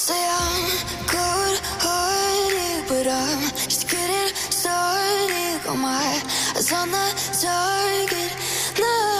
Say I'm good-hearted, but I'm just getting started. Got my on the target. No,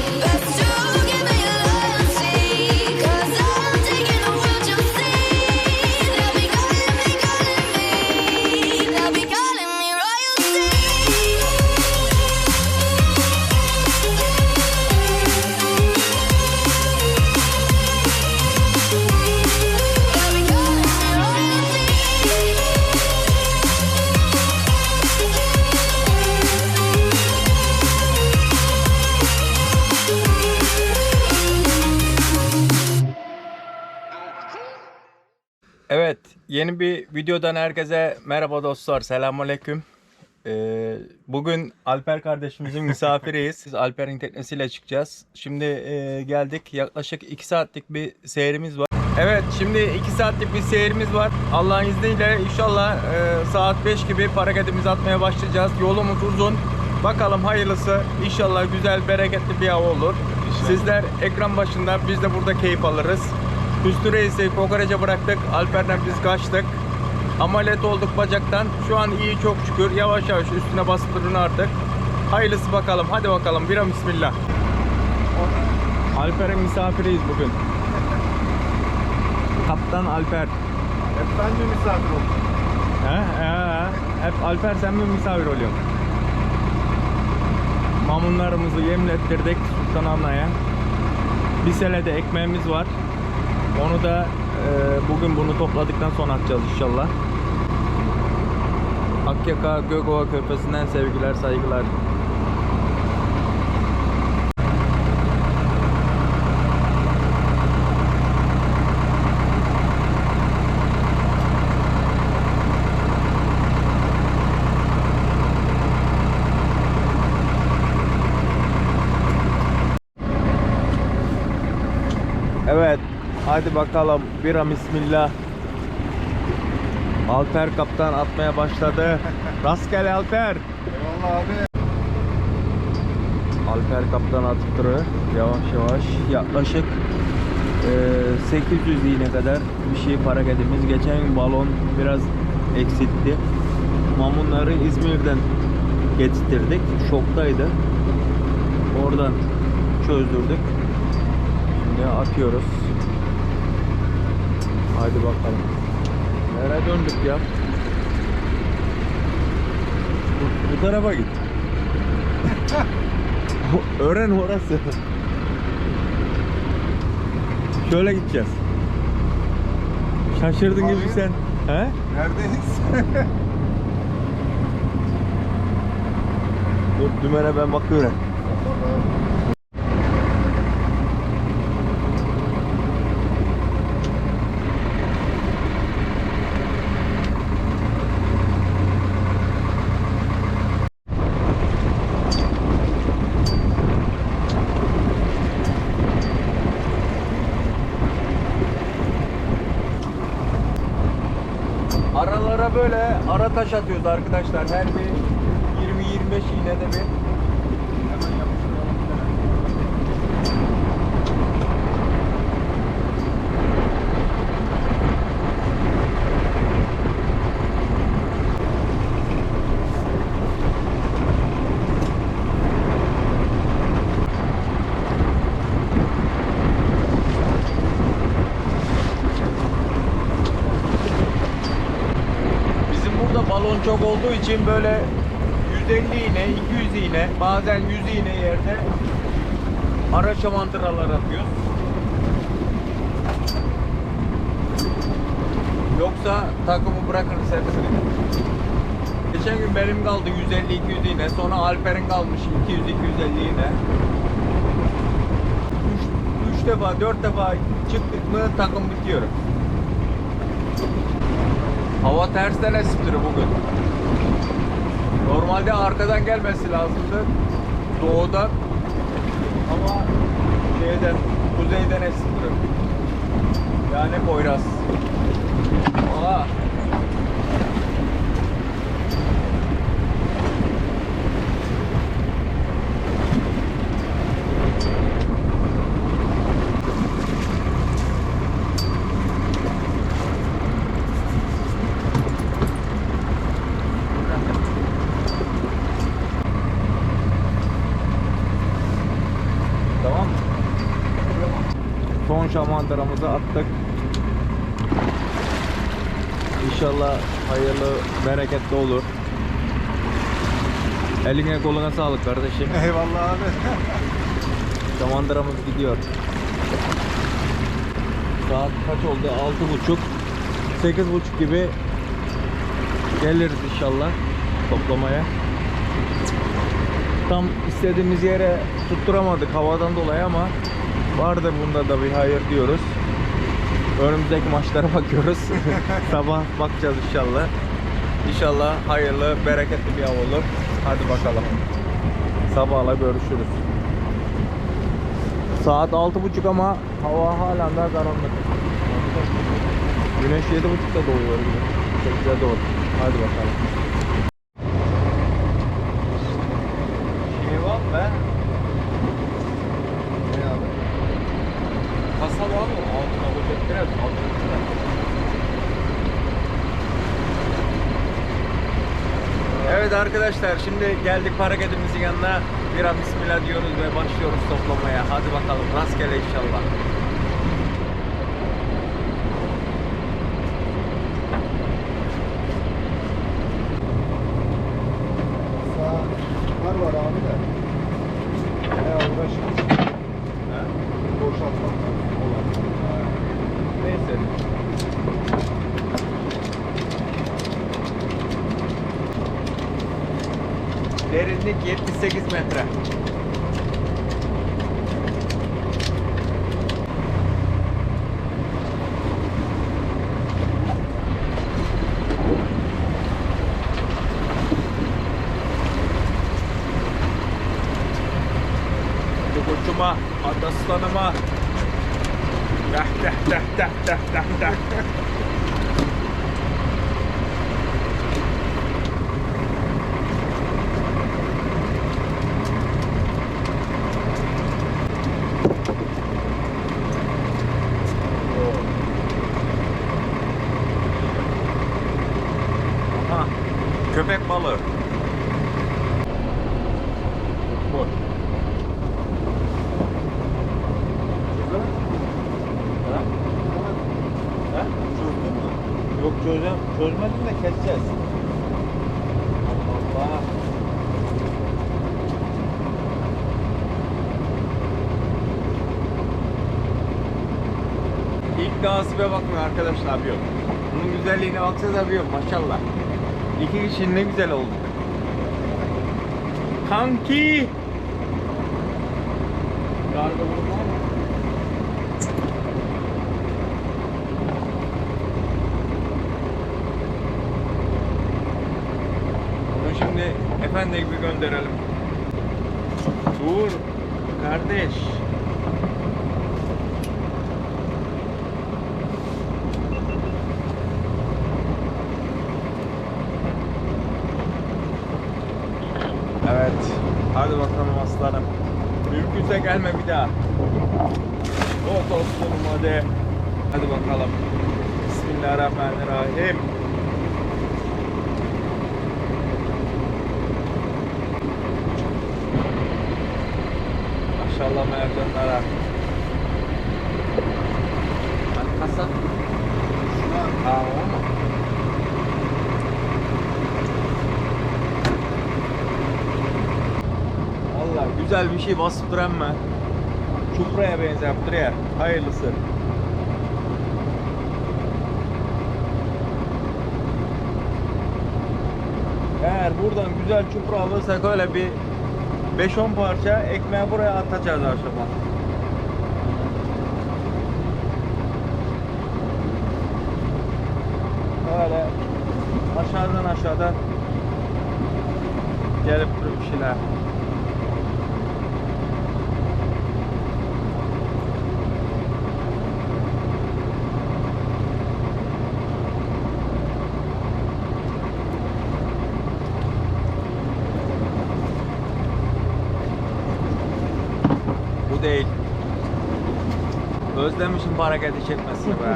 Yeni bir videodan herkese merhaba dostlar, selamünaleyküm. Ee, bugün Alper kardeşimizin misafiriyiz. Biz Alper'in teknesiyle çıkacağız. Şimdi e, geldik, yaklaşık 2 saatlik bir seyrimiz var. Evet, şimdi 2 saatlik bir seyrimiz var. Allah'ın izniyle inşallah e, saat 5 gibi hareketimizi atmaya başlayacağız. Yolumuz uzun. Bakalım hayırlısı. İnşallah güzel, bereketli bir hava olur. Sizler ekran başında, biz de burada keyif alırız. Hüsnü Reis'i kokoreçe bıraktık. Alper'den biz kaçtık. Ameliyat olduk bacaktan. Şu an iyi çok şükür. Yavaş yavaş üstüne bastırın artık. Hayırlısı bakalım. Hadi bakalım. Bira bismillah. Alper'in misafiriyiz bugün. Kaptan Alper. Hep ben de misafir oldum. He, he, he. Hep Alper sen mi misafir oluyorsun? Mamunlarımızı yemlettirdik Sultan Ana'ya. Bir selede ekmeğimiz var. Onu da e, bugün bunu topladıktan sonra atacağız inşallah. Akyaka Gökova Körfezi'nden sevgiler, saygılar. Evet, hadi bakalım. Bira bismillah. Alper kaptan atmaya başladı. Rastgele Alper. Eyvallah abi. Alper kaptan duruyor. Yavaş yavaş. Yaklaşık eee, 800 iğne kadar bir şey hareketimiz. Geçen gün balon biraz eksiltti. Mamunları İzmir'den getirttirdik. Şoktaydı. Oradan çözdürdük. Şimdi atıyoruz. Haydi bakalım. Nereye döndük ya? Bu, bu tarafa git. Öğren orası. Şöyle gideceğiz. Şaşırdın gibi Abi. sen. He? Neredeyiz? Dur dümene ben bakıyorum. Aralara böyle ara taş atıyoruz arkadaşlar. Her 20-25 iğnede bir. Hemen yapıştıralım bir tane. Bizim burada balon çok olduğu için böyle 150 iğne, 200 iğne, bazen 100 iğne yerde ara şamandıralar atıyoruz. Yoksa takımı bırakırız hepsini. Geçen gün benim kaldı 150-200 iğne, sonra Alper'in kalmış 200-250 iğne. 3 defa 4 defa çıktık mı takım bitiyor. Hava tersten esiptir bugün. Normalde arkadan gelmesi lazımdı. Doğudan. Ama şeyden, kuzeyden esiptir. Yani Poyraz. Aa. Tamam mı? Şamandıramızı attık. İnşallah hayırlı, bereketli olur. Eline koluna sağlık kardeşim. Eyvallah abi. Şamandıramız gidiyor. Saat kaç oldu? Altı buçuk. Sekiz buçuk gibi geliriz inşallah toplamaya. Tam istediğimiz yere tutturamadık havadan dolayı ama vardır bunda da bir hayır diyoruz. Önümüzdeki maçlara bakıyoruz. Sabah bakacağız inşallah. İnşallah hayırlı, bereketli bir av olur. Hadi bakalım. Sabahla görüşürüz. Saat altı buçuk ama hava hala da karanlık. Güneş yedi buçukta doğuyor bugün. Sekize doğru. Hadi bakalım. Şey var mı be? Ne abi? Kasa var mı? Altına koyacak biraz. Altına Evet arkadaşlar şimdi geldik paraketimizin yanına. Bir an bismillah diyoruz ve başlıyoruz toplamaya. Hadi bakalım rastgele inşallah. Sağ var var abi de. Ne uğraşırız. Ha? Boşaltmak olan. Neyse. Derinlik 78 metre. Koçuma, adaslanıma. Dah dah dah dah dah dah dah. Aha, köpek balığı. Bu. Ha? Ha? Çözdün mü? Yok çözeceğim. Çözmedim de keseceğiz. Allah Allah. İlk nasibe bakmıyor arkadaşlar yapıyor. Bunun güzelliğine baksanıza yapıyor maşallah. İki kişi ne güzel oldu. Kanki. Karga vurma şimdi efendi gibi gönderelim. Dur kardeş. Evet. Hadi bakalım aslanım. Mümkünse daha. Oh dostum hadi. Hadi bakalım. Bismillahirrahmanirrahim. Maşallah. Hadi kasa. Aa o mu? Valla güzel bir şey basıp duran mı? Supra'ya benzeyen Dreyer. Hayırlısı. Eğer buradan güzel çupra alırsak öyle bir 5-10 parça ekmeği buraya atacağız akşama. Böyle aşağıdan aşağıda gelip bir şeyler Bu hareketi çekmesini be.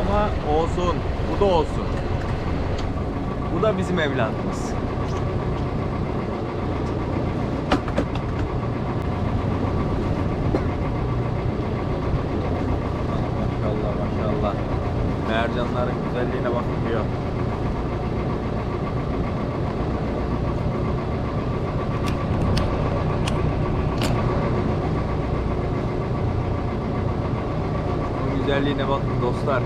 Ama olsun. Bu da olsun. Bu da bizim evladımız. Maşallah maşallah. Mercanların güzelliğine bakın güzelliğine bakın dostlar.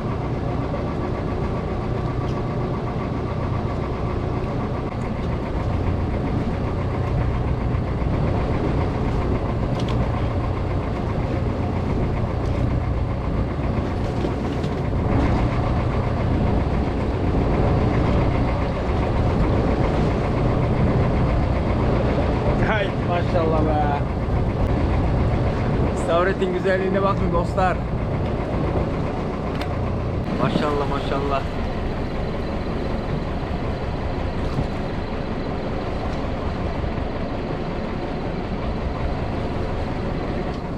Hay maşallah be. İstavretin güzelliğine bakın dostlar. Maşallah maşallah.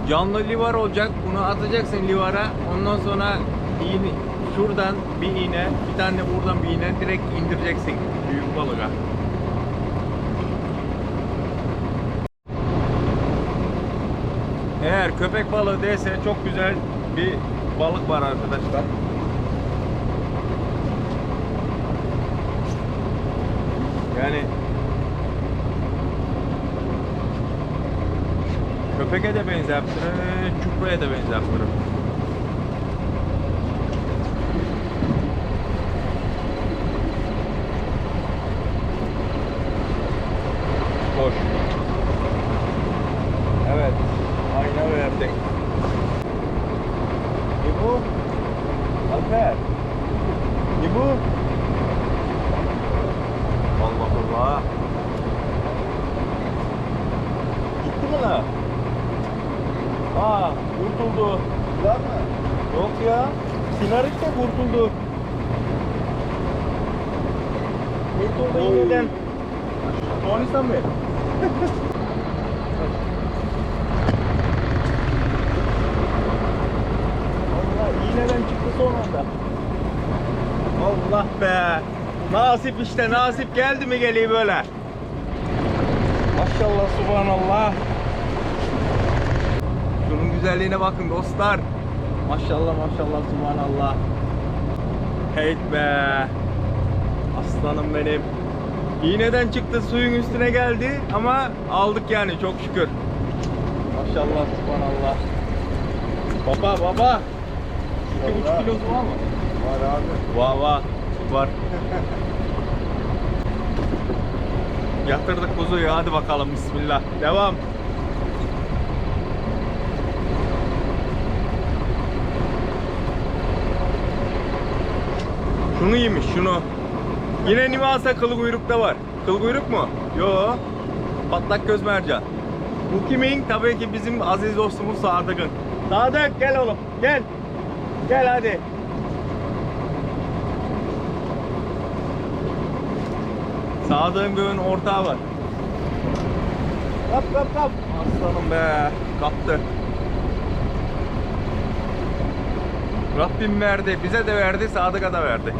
Canlı livar olacak. Bunu atacaksın livara. Ondan sonra iğne, şuradan bir iğne, bir tane buradan bir iğne direkt indireceksin büyük balığa. Eğer köpek balığı değilse çok güzel bir balık var arkadaşlar. Yani köpeke de benzertirir, çupraya da benzertirir. Boş. Evet. Ayna verdik. İbu. Alper. İbu. Allah Allah. Gitti mi lan? Aa, kurtuldu. Var mı? Yok ya. Sinarik de kurtuldu. Kurtuldu Oy. yeniden. Doğanistan Bey. Allah iğneden çıktı son anda. Allah be. Nasip işte nasip geldi mi geliyor böyle. Maşallah subhanallah. Şunun güzelliğine bakın dostlar. Maşallah maşallah subhanallah. Heyt be. Aslanım benim. İğneden çıktı suyun üstüne geldi ama aldık yani çok şükür. Maşallah subhanallah. Baba baba. İki buçuk kilosu var mı? Var abi. Var var. Var. Yatırdık kuzuyu hadi bakalım bismillah. Devam. Şunu yemiş şunu. Yine Nivasa kılı kuyrukta var. Kıl kuyruk mu? Yo. Patlak göz mercan. Bu kimin? Tabii ki bizim aziz dostumuz Sadık'ın. Sadık gel oğlum gel. Gel hadi. Sadık'ın göğün ortağı var. Kap kap kap. Aslanım be. Kaptı. Rabbim verdi. Bize de verdi. Sadık'a da verdi.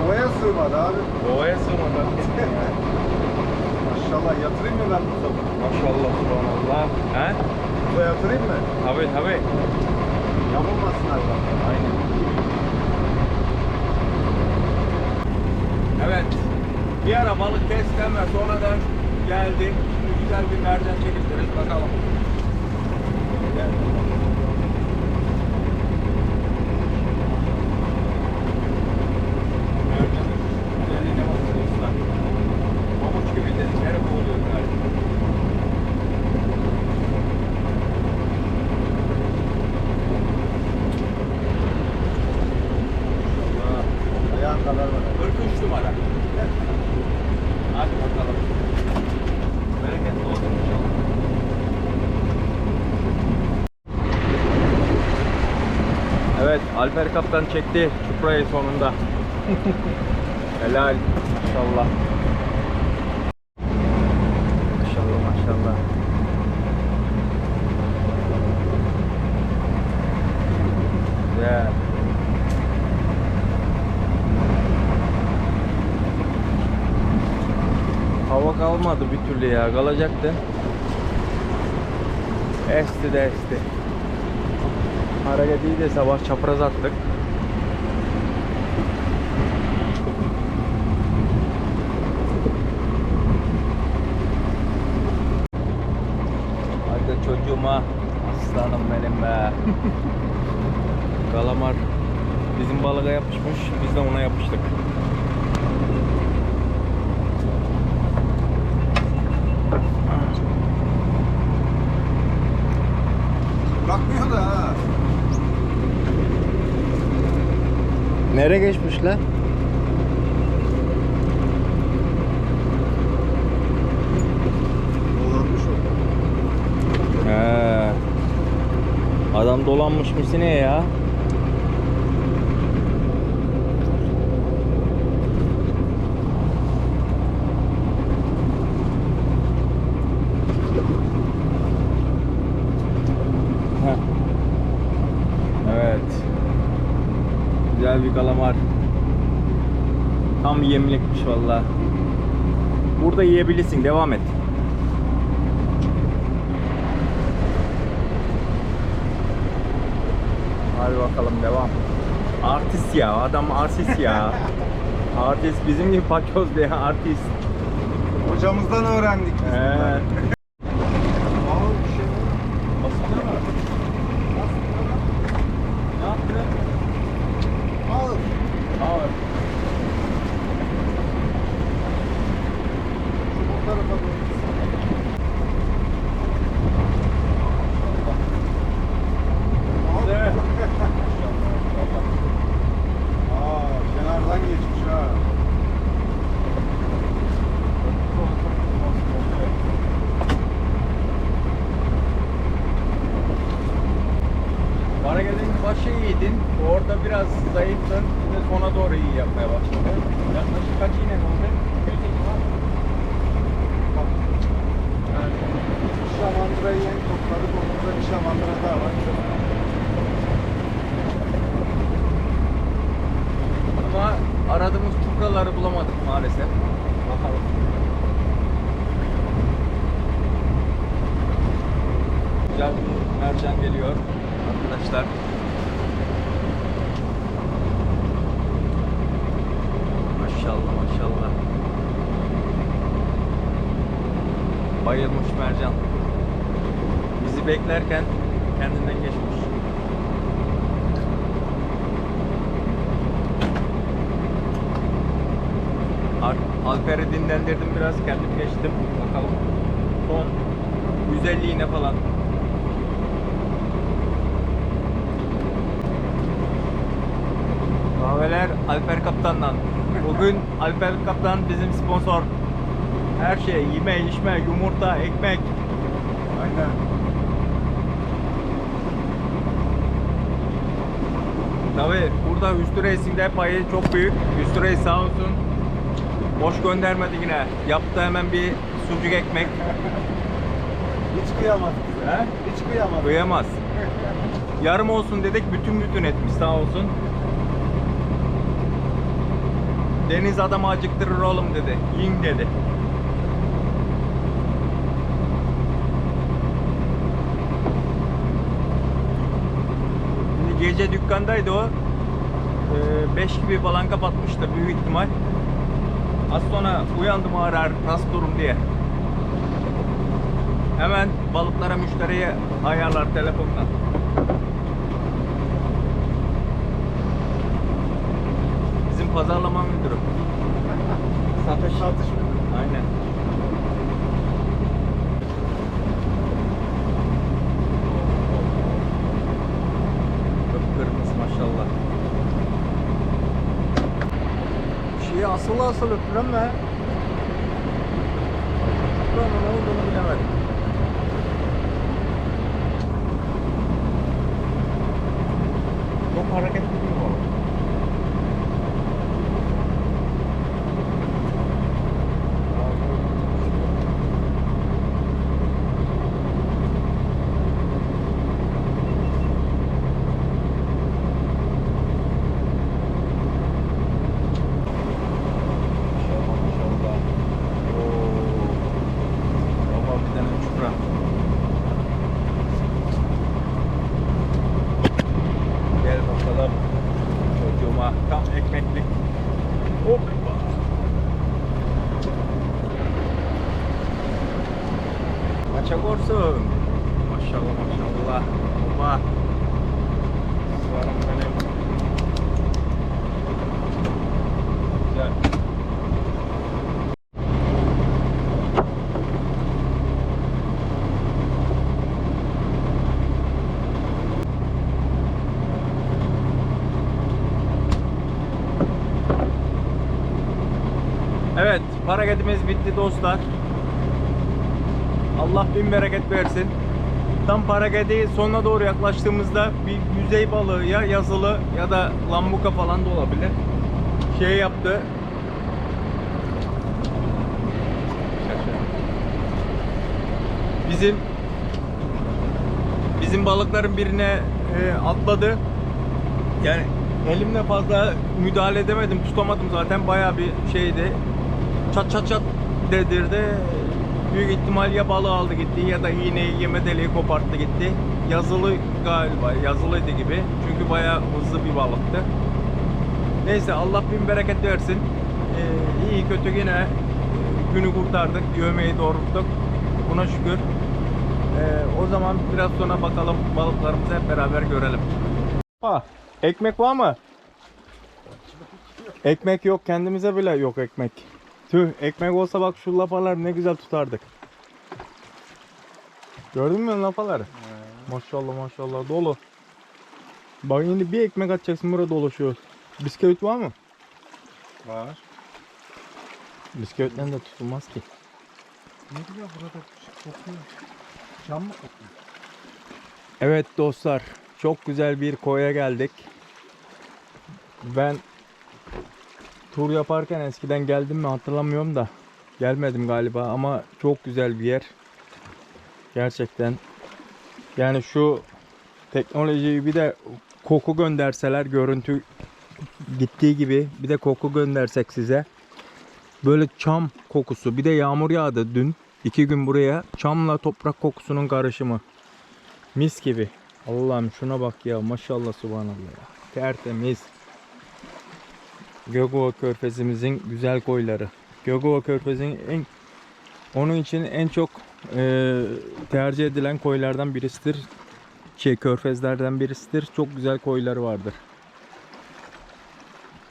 Havaya sığmadı abi. Ovaya sığmadı. Maşallah yatırayım mı ben bu sabah? Maşallah subhanallah. He? Burada yatırayım mı? Tabii tabii. Yamulmasın hayvan. Aynen. Evet. Bir ara balık kestim ve sonradan geldi. Şimdi güzel bir mercan çekiliriz bakalım. Gel. Mercanın güzelliğine bakın dostlar. Alper Kaptan çekti çuprayı sonunda. Helal. Maşallah. Maşallah maşallah. Güzel. Hava kalmadı bir türlü ya. Kalacaktı. Esti de esti. Hareket iyi de sabah çapraz attık. Hadi çocuğuma aslanım benim be. Kalamar bizim balığa yapışmış, biz de ona yapıştık. O. He. Adam dolanmış misine ya? Heh. Evet. Güzel bir kalamar. Tam yemlikmiş valla. Burada yiyebilirsin. Devam et. Hadi bakalım devam. Artist ya. Adam artist ya. artist bizim gibi paçoz diye artist. Hocamızdan öğrendik biz Ee, bunları. Ağır bir şey. basılır mı? Ne yaptın? Ağır. Ağır. Şu bu tarafa doğru. Güzel. Aa, kenardan geçmiş ha. Hareketin başı iyiydin. Orada biraz zayıftın. Şimdi sona doğru iyi yapmaya başladı. Yaklaşık kaç iğne oldu? 100 iğne var. Yani şamandırayı yeni topladık. Onun da bir şamandıra daha var. Ama aradığımız çupraları bulamadık maalesef. Bakalım. Güzel bir mercan geliyor arkadaşlar. Maşallah maşallah. Bayılmış mercan. Bizi beklerken kendinden geçmiş. Alper'i dinlendirdim biraz, kendim geçtim. Bakalım. Son 150 iğne falan. Kahveler Alper Kaptan'dan. Bugün Alper Kaptan bizim sponsor. Her şey, yeme, içme, yumurta, ekmek. Aynen. Tabi burada Üstü Racing'de payı çok büyük. Üstü Race sağ olsun. Boş göndermedi yine. Yaptı hemen bir sucuk ekmek. Hiç kıyamaz bize. He? Hiç kıyamaz. Kıyamaz. Yarım olsun dedik bütün bütün etmiş sağ olsun. Deniz adamı acıktırır oğlum dedi. Yiyin dedi. Şimdi gece dükkandaydı o. 5 gibi falan kapatmıştır büyük ihtimal. Az sonra uyandım arar rast durum diye. Hemen balıklara müşteriye ayarlar telefonla. Bizim pazarlama müdürü. Satış. Satış müdürü. Aynen. Kıpkırmızı maşallah. Şeyi asılı asılı öpürem be. Buranın ne olduğunu bilemedim. Çok hareketli Paşa korsun. Maşallah maşallah. Baba. Sarım benim. Güzel. Evet, hareketimiz bitti dostlar. Allah bin bereket versin. Tam hareketi sonuna doğru yaklaştığımızda bir yüzey balığı ya yazılı ya da lambuka falan da olabilir. Şey yaptı. Bizim bizim balıkların birine e, atladı. Yani elimle fazla müdahale edemedim, tutamadım zaten. Bayağı bir şeydi. Çat çat çat dedirdi. Büyük ihtimal ya balığı aldı gitti ya da iğneyi yeme deliği koparttı gitti. Yazılı galiba, yazılıydı gibi. Çünkü bayağı hızlı bir balıktı. Neyse Allah bin bereket versin. Ee, iyi kötü yine e, günü kurtardık. Yövmeyi doğrulttuk. Buna şükür. Ee, o zaman biraz sonra bakalım balıklarımızı hep beraber görelim. Ha, ekmek var mı? Ekmek yok kendimize bile yok ekmek. Tüh ekmek olsa bak şu lapalar ne güzel tutardık. Gördün mü lapaları? Maşallah maşallah dolu. Bak şimdi bir ekmek atacaksın burada dolaşıyor. Bisküvit var mı? Var. Bisküvitten de tutulmaz ki. Ne güzel burada kokuyor. Cam mı kokuyor? Evet dostlar, çok güzel bir koya geldik. Ben tur yaparken eskiden geldim mi hatırlamıyorum da gelmedim galiba ama çok güzel bir yer. Gerçekten. Yani şu teknolojiyi bir de koku gönderseler görüntü gittiği gibi bir de koku göndersek size. Böyle çam kokusu bir de yağmur yağdı dün. iki gün buraya çamla toprak kokusunun karışımı. Mis gibi. Allah'ım şuna bak ya maşallah subhanallah ya. Tertemiz. Gökova Körfezimizin güzel koyları. Gökova Körfezi'nin en onun için en çok e, tercih edilen koylardan birisidir. Şey körfezlerden birisidir. Çok güzel koyları vardır.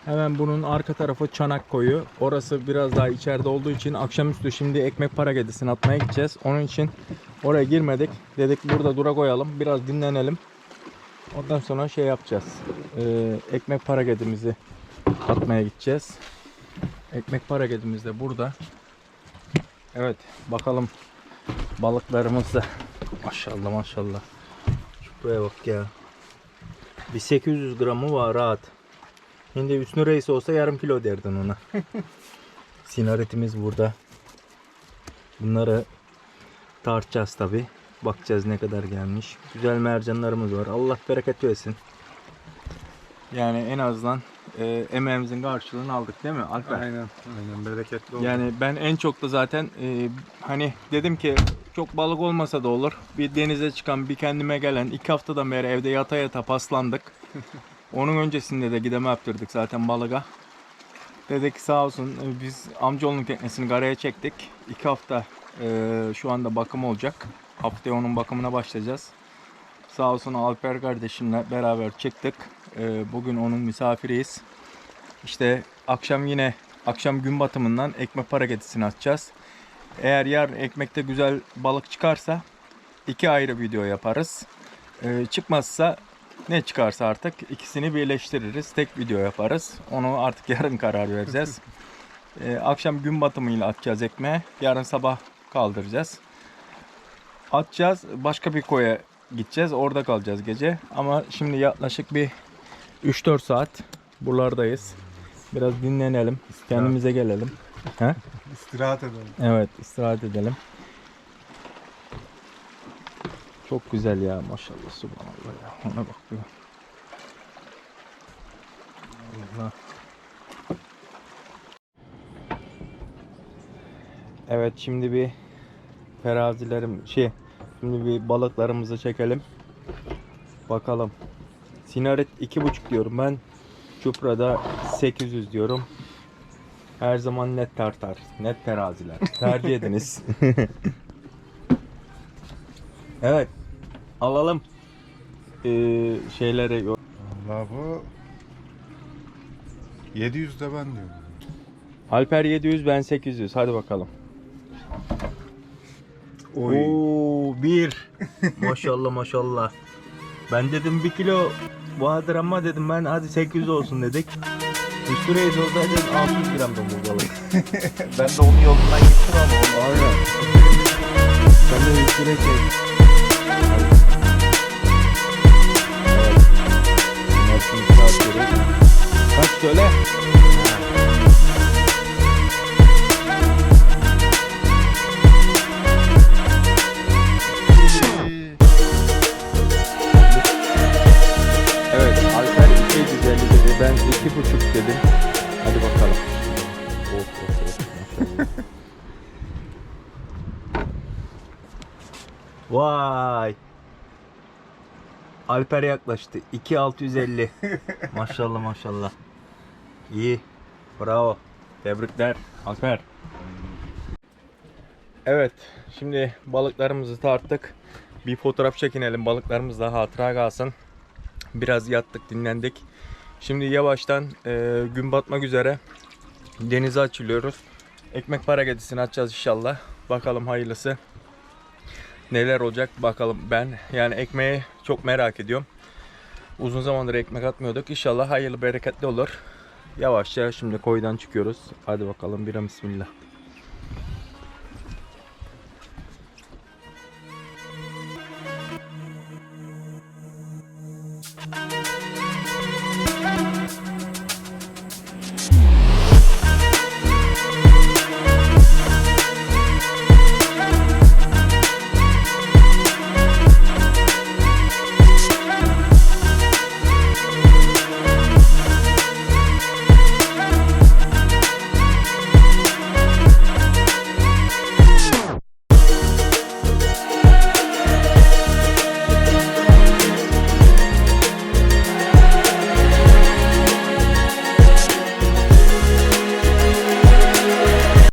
Hemen bunun arka tarafı Çanak koyu. Orası biraz daha içeride olduğu için akşamüstü şimdi ekmek para gedisini atmaya gideceğiz. Onun için oraya girmedik. Dedik burada dura koyalım. Biraz dinlenelim. Ondan sonra şey yapacağız. Ee, ekmek para gedimizi atmaya gideceğiz. Ekmek para gedimiz de burada. Evet bakalım balıklarımız da maşallah maşallah. Şuraya bak ya. Bir 800 gramı var rahat. Şimdi Hüsnü Reis olsa yarım kilo derdin ona. Sinaretimiz burada. Bunları tartacağız tabi. Bakacağız ne kadar gelmiş. Güzel mercanlarımız var. Allah bereket versin. Yani en azından e, emeğimizin karşılığını aldık değil mi Alper? Aynen. Aynen bereketli oldu. Yani ben en çok da zaten e, hani dedim ki çok balık olmasa da olur. Bir denize çıkan, bir kendime gelen, iki haftadan beri evde yata yata paslandık. Onun öncesinde de gideme yaptırdık zaten balığa. Dedik sağ olsun e, biz amcaoğlunun teknesini karaya çektik. İki hafta e, şu anda bakım olacak. Haftaya onun bakımına başlayacağız. Sağ olsun Alper kardeşimle beraber çıktık. E, bugün onun misafiriyiz. İşte akşam yine akşam gün batımından ekmek paragetisini atacağız. Eğer yarın ekmekte güzel balık çıkarsa iki ayrı video yaparız. Ee, çıkmazsa ne çıkarsa artık ikisini birleştiririz. Tek video yaparız. Onu artık yarın karar vereceğiz. Ee, akşam gün batımıyla atacağız ekmeğe. Yarın sabah kaldıracağız. Atacağız. Başka bir koya gideceğiz. Orada kalacağız gece. Ama şimdi yaklaşık bir 3-4 saat buralardayız. Biraz dinlenelim. Kendimize gelelim. He? İstirahat edelim. Evet, istirahat edelim. Çok güzel ya maşallah subhanallah ya. Ona bak bir. Allah. Evet şimdi bir terazilerim şey şimdi bir balıklarımızı çekelim. Bakalım. Sinaret iki buçuk diyorum ben. Çupra'da 800 diyorum. Her zaman net tartar. Net teraziler. Tercih ediniz. Evet. Alalım. Ee, şeyleri yok. Valla bu 700 de ben diyorum. Alper 700 ben 800. Hadi bakalım. Oy. Oo bir. maşallah maşallah. Ben dedim bir kilo vardır ama dedim ben hadi 800 olsun dedik. Üstü reis olsaydı 600 gram bu balık. ben de onun yolundan gittim ama Aynen. Ben de üstü reis Evet. Bunlar şimdi saatleri. Kaç söyle? Alper yaklaştı. 2650. maşallah maşallah. İyi. Bravo. Tebrikler Alper. Evet. Şimdi balıklarımızı tarttık. Bir fotoğraf çekinelim. Balıklarımız da hatıra kalsın. Biraz yattık, dinlendik. Şimdi yavaştan e, gün batmak üzere denize açılıyoruz. Ekmek para gedisini açacağız inşallah. Bakalım hayırlısı. Neler olacak bakalım. Ben yani ekmeği çok merak ediyorum. Uzun zamandır ekmek atmıyorduk. İnşallah hayırlı bereketli olur. Yavaşça şimdi koydan çıkıyoruz. Hadi bakalım bir bismillah.